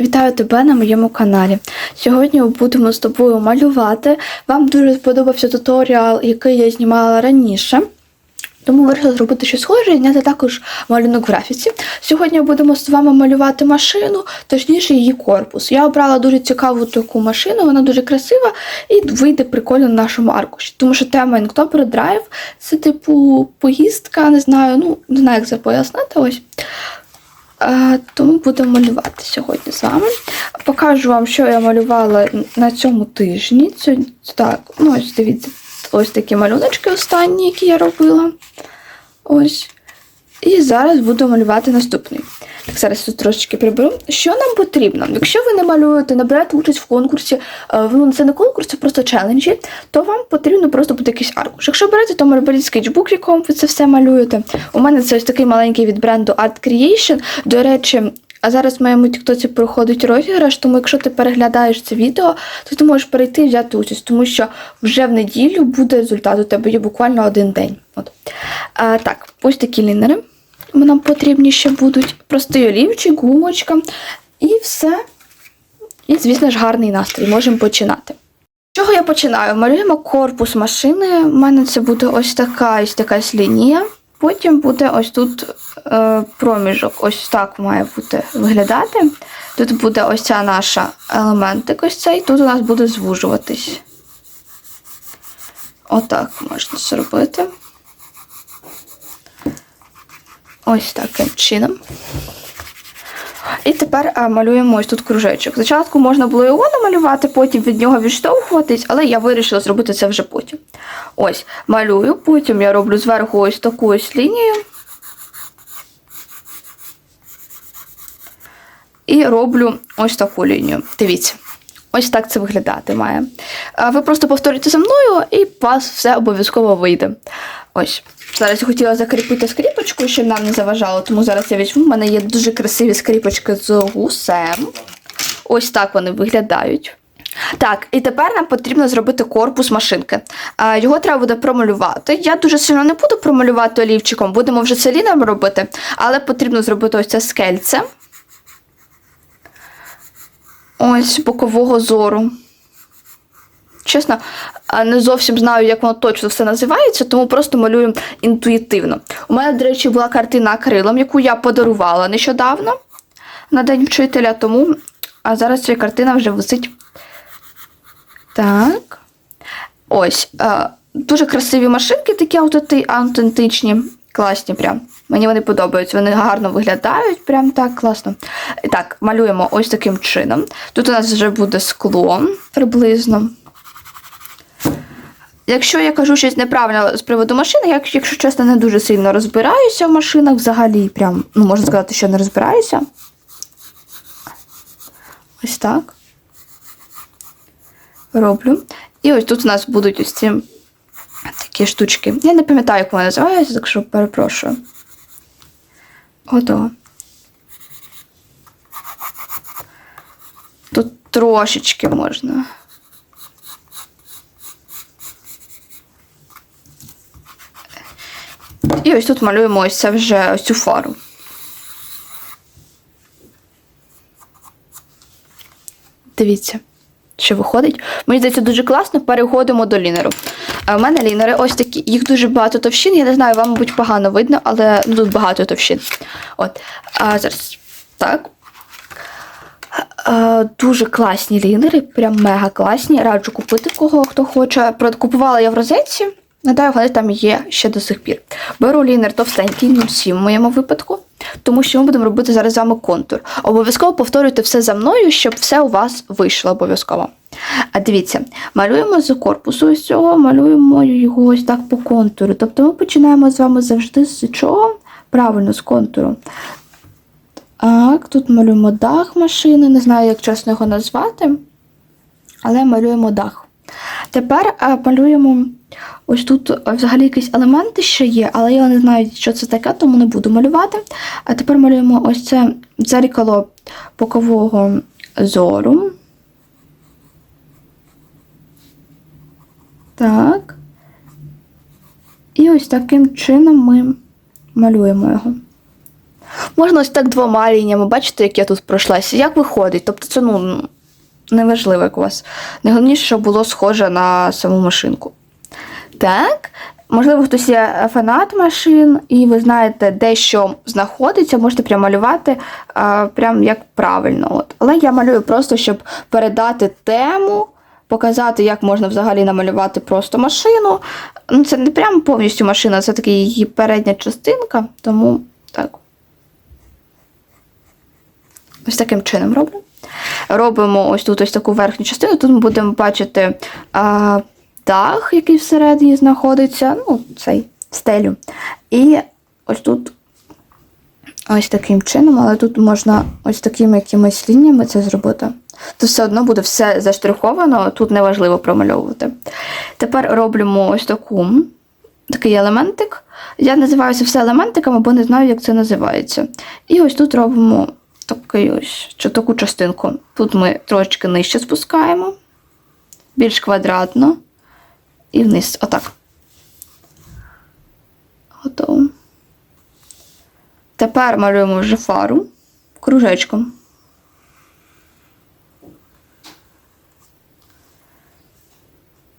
Вітаю тебе на моєму каналі. Сьогодні будемо з тобою малювати. Вам дуже сподобався туторіал, який я знімала раніше. Тому вирішила зробити щось схоже і зняти також малюнок в графіці. Сьогодні будемо з вами малювати машину, точніше її корпус. Я обрала дуже цікаву таку машину, вона дуже красива і вийде прикольно на нашому аркуші. Тому що тема Inktober Drive це типу поїздка, не знаю, ну не знаю, як це пояснити. Ось. Е, Тому будемо малювати сьогодні з вами. Покажу вам, що я малювала на цьому тижні. Так, ну ось дивіться, ось такі малюночки останні, які я робила. Ось. І зараз буду малювати наступний. Так, зараз тут трошечки приберу. Що нам потрібно? Якщо ви не малюєте, не берете участь в конкурсі, е, ну це не конкурс, це просто челенджі, то вам потрібно просто буде якийсь аркуш. Якщо берете, то беріть скетчбук, в якому ви це все малюєте. У мене це ось такий маленький від бренду Art Creation. До речі, а зараз в моєму тіктоці проходить розіграш, тому якщо ти переглядаєш це відео, то ти можеш перейти і взяти участь, тому що вже в неділю буде результат. У тебе є буквально один день. От. А, так, ось такі лінери. Нам потрібні ще будуть простий олівчик, гумочка і все. І, звісно ж, гарний настрій. Можемо починати. З чого я починаю? Малюємо корпус машини. У мене це буде ось така ось якась лінія. Потім буде ось тут е, проміжок, ось так має бути виглядати. Тут буде ось ця наша елементик, ось цей, тут у нас буде звужуватись. Отак можна зробити. Ось таким чином. І тепер а, малюємо ось тут кружечок. Спочатку можна було його намалювати, потім від нього відштовхуватись, але я вирішила зробити це вже потім. Ось, малюю, потім я роблю зверху ось таку ось лінію. І роблю ось таку лінію. Дивіться. Ось так це виглядати має. Ви просто повторюйте за мною, і у вас все обов'язково вийде. Ось. Зараз я хотіла закріпити скріпочку, щоб нам не заважало, тому зараз я візьму. У мене є дуже красиві скріпочки з гусем. Ось так вони виглядають. Так, і тепер нам потрібно зробити корпус машинки. Його треба буде промалювати. Я дуже сильно не буду промалювати олівчиком, будемо вже целіном робити, але потрібно зробити ось це скельце. Ось бокового зору. Чесно, не зовсім знаю, як воно точно все називається, тому просто малюю інтуїтивно. У мене, до речі, була картина акрилом, яку я подарувала нещодавно на День вчителя, тому а зараз ця картина вже висить. Так. Ось. Дуже красиві машинки, такі аутентичні, класні прям. Мені вони подобаються, вони гарно виглядають, прям так класно. І так, малюємо ось таким чином. Тут у нас вже буде скло приблизно. Якщо я кажу щось неправильно з приводу машини, я, якщо чесно, не дуже сильно розбираюся в машинах, взагалі, прям, ну, можна сказати, що не розбираюся. Ось так. Роблю. І ось тут у нас будуть ось ці такі штучки. Я не пам'ятаю, як вони називаються, так що перепрошую. Готово. Тут трошечки можна. І ось тут малюємо ось це вже ось цю фару. Дивіться, що виходить. Мені здається, дуже класно. Переходимо до лінеру. А в мене лінери ось такі, їх дуже багато товщин. Я не знаю, вам, мабуть, погано видно, але ну, тут багато товщин. От. А зараз так. А, дуже класні лінери, прям мега класні. Раджу купити кого хто хоче. Купувала я в розетці. Гадаю, вони там є ще до сих пір. Беру лінер товстенький, 07 в моєму випадку, тому що ми будемо робити зараз з вами контур. Обов'язково повторюйте все за мною, щоб все у вас вийшло обов'язково. А дивіться, малюємо з корпусу ось цього, малюємо його ось так по контуру. Тобто ми починаємо з вами завжди з чого? Правильно, з контуру. Так, тут малюємо дах машини, не знаю, як чесно його назвати, але малюємо дах. Тепер а, малюємо ось тут взагалі якісь елементи ще є, але я не знаю, що це таке, тому не буду малювати. А тепер малюємо ось це дзеркало бокового зору. Так. І ось таким чином ми малюємо його. Можна ось так двома лініями, бачите, як я тут пройшлася. Як виходить? Тобто це ну, неважливо, як у вас. Найголовніше, щоб було схоже на саму машинку. Так. Можливо, хтось є фанат машин, і ви знаєте, де що знаходиться, можете прям малювати прям як правильно. От. Але я малюю просто, щоб передати тему, показати, як можна взагалі намалювати просто машину. Ну, це не прям повністю машина, це таки її передня частинка, тому так. Ось таким чином роблю. Робимо ось тут ось таку верхню частину. Тут ми будемо бачити а, дах, який всередині знаходиться, ну, цей стелю. І ось тут ось таким чином, але тут можна ось такими якимись лініями це зробити. То все одно буде все заштриховано, тут неважливо промальовувати. Тепер робимо ось таку, такий елементик. Я називаю це все елементиками, бо не знаю, як це називається. І ось тут робимо такий ось, чи таку частинку. Тут ми трошечки нижче спускаємо, більш квадратно. І вниз. Отак. Готово. Тепер малюємо вже фару кружечком.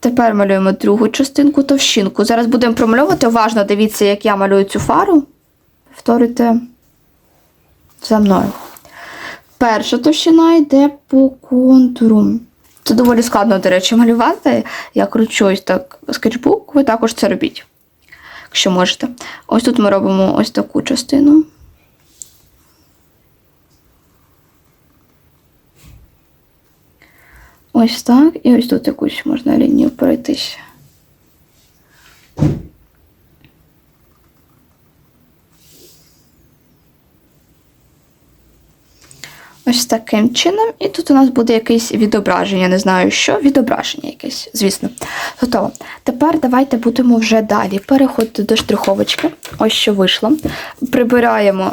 Тепер малюємо другу частинку товщинку. Зараз будемо промальовувати. Уважно дивіться, як я малюю цю фару. Повторюйте за мною. Перша товщина йде по контуру. Це доволі складно, до речі, малювати. Я кручу ось так скетчбук, ви також це робіть, якщо можете. Ось тут ми робимо ось таку частину. Ось так. І ось тут якусь можна лінію пройтися. Ось таким чином. І тут у нас буде якесь відображення. Не знаю що. Відображення якесь, звісно. Готово. Тепер давайте будемо вже далі переходити до штриховочки. Ось що вийшло. Прибираємо.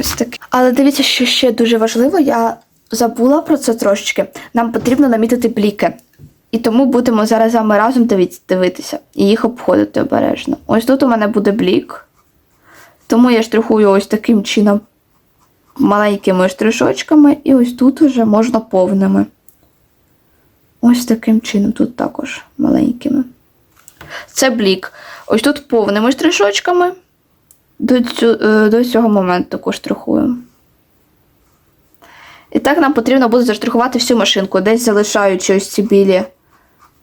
Ось таке. Але дивіться, що ще дуже важливо, я забула про це трошечки. Нам потрібно намітити бліки. І тому будемо зараз вами разом дивитися і їх обходити обережно. Ось тут у мене буде блік. Тому я штрихую ось таким чином маленькими штришочками, і ось тут вже можна повними. Ось таким чином, тут також маленькими. Це блік. Ось тут повними штришочками. До, цю, е, до цього моменту також штрихую. І так нам потрібно буде заштрихувати всю машинку, десь залишаючи ось ці білі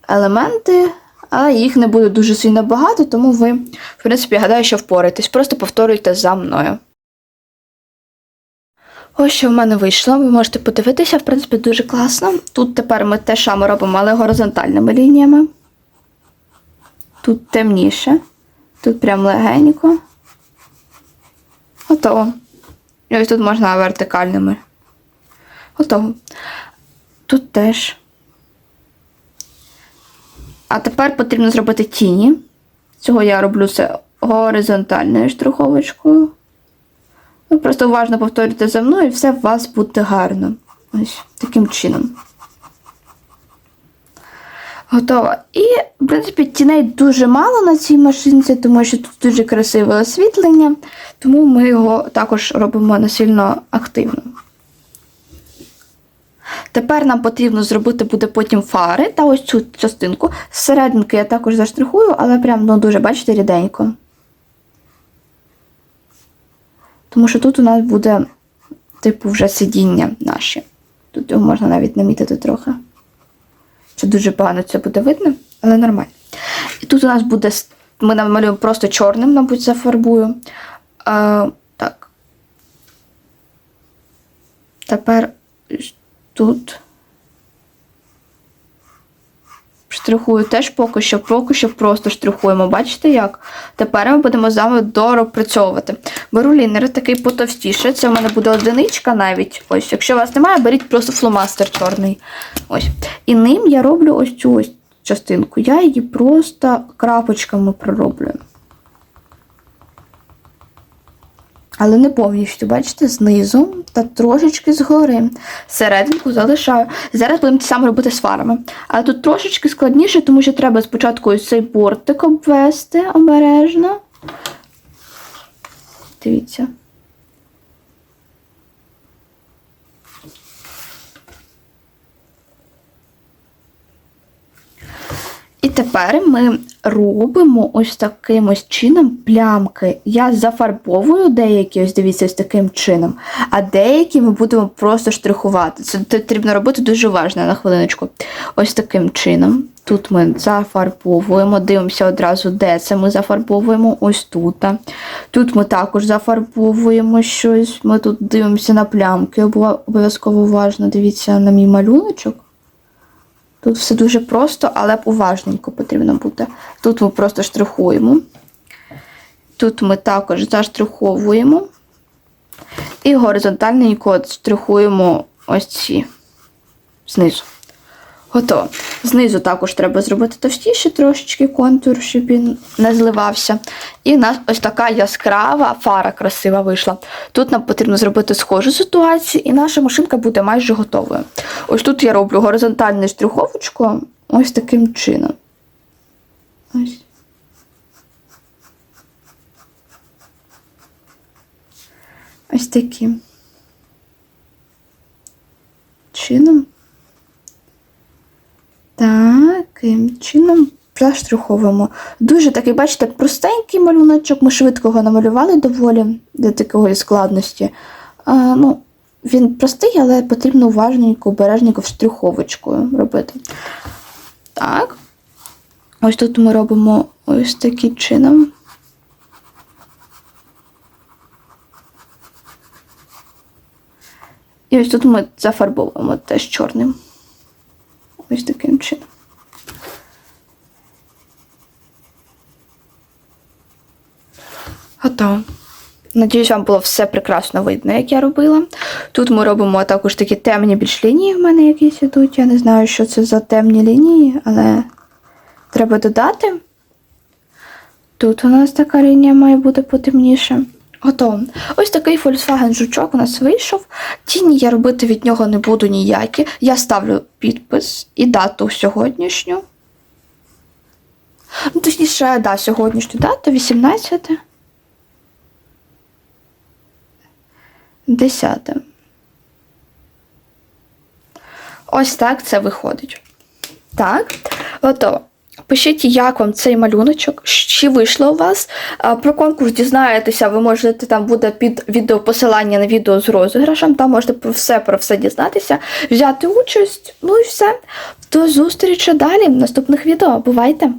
елементи, але їх не буде дуже сильно багато, тому ви, в принципі, гадаю, що впораєтесь. Просто повторюйте за мною. Ось що в мене вийшло. Ви можете подивитися, в принципі, дуже класно. Тут тепер ми те саме робимо, але горизонтальними лініями. Тут темніше. Тут прям легенько. Готово. І ось тут можна вертикальними. Готово. Тут теж. А тепер потрібно зробити тіні. Цього я роблю це горизонтальною штриховочкою. Ви просто уважно повторюйте за мною і все у вас буде гарно. Ось таким чином. Готово. І, в принципі, тіней дуже мало на цій машинці, тому що тут дуже красиве освітлення, тому ми його також робимо насильно активно. Тепер нам потрібно зробити буде потім фари та ось цю частинку. Зсерединки я також заштрихую, але прям ну, дуже, бачите, ріденько. Тому що тут у нас буде, типу, вже сидіння наше. Тут його можна навіть намітити трохи. Це дуже погано це буде видно, але нормально. І тут у нас буде. Ми намалюємо просто чорним, мабуть, зафарбую. А, так. Тепер тут. Штрихую теж поки що, поки що просто штрихуємо. Бачите як? Тепер ми будемо з вами доропрацьовувати. Беру лінер такий потовстіше. Це в мене буде одиничка навіть. Ось, якщо у вас немає, беріть просто фломастер чорний. Ось. І ним я роблю ось цю ось частинку. Я її просто крапочками пророблю. Але не повністю, бачите, знизу та трошечки згори. Серединку залишаю. Зараз будемо те саме робити з фарами. Але тут трошечки складніше, тому що треба спочатку ось цей бортик обвести обережно. Дивіться. І тепер ми робимо ось таким ось чином плямки. Я зафарбовую деякі, ось дивіться, ось таким чином, а деякі ми будемо просто штрихувати. Це потрібно робити дуже уважно на хвилиночку. Ось таким чином. Тут ми зафарбовуємо, дивимося одразу, де це ми зафарбовуємо, ось тут. Тут ми також зафарбовуємо щось. Ми тут дивимося на плямки, обов- обов'язково уважно дивіться на мій малюночок. Тут все дуже просто, але б уважненько потрібно бути. Тут ми просто штрихуємо. Тут ми також заштриховуємо. І горизонтально штрихуємо ось ці знизу. Готово. Знизу також треба зробити товстіший трошечки контур, щоб він не зливався. І в нас ось така яскрава фара красива вийшла. Тут нам потрібно зробити схожу ситуацію, і наша машинка буде майже готовою. Ось тут я роблю горизонтальну штриховочку ось таким чином. Ось. Ось таким чином. Таким чином заштриховуємо. Дуже такий, бачите, простенький малюночок. Ми швидко його намалювали доволі для такої складності. А, ну, він простий, але потрібно уважненько, обережненько штриховочкою робити. Так. Ось тут ми робимо ось таким чином. І ось тут ми зафарбовуємо теж чорним. Ось таким чином. Надіюсь, вам було все прекрасно видно, як я робила. Тут ми робимо також такі темні більш лінії в мене якісь ідуть. Я не знаю, що це за темні лінії, але треба додати. Тут у нас така лінія має бути потемніше. Готово. Ось такий Volkswagen жучок у нас вийшов. Тіні я робити від нього не буду ніякі. Я ставлю підпис і дату сьогоднішню. Ну, точніше, да, сьогоднішню дату, 18. 10. Ось так це виходить. Так, готово. Пишіть, як вам цей малюночок, чи вийшло у вас. Про конкурс дізнаєтеся, ви можете там буде під відео посилання на відео з розіграшем, там можете про все про все дізнатися, взяти участь. Ну і все. До зустрічі далі в наступних відео. Бувайте!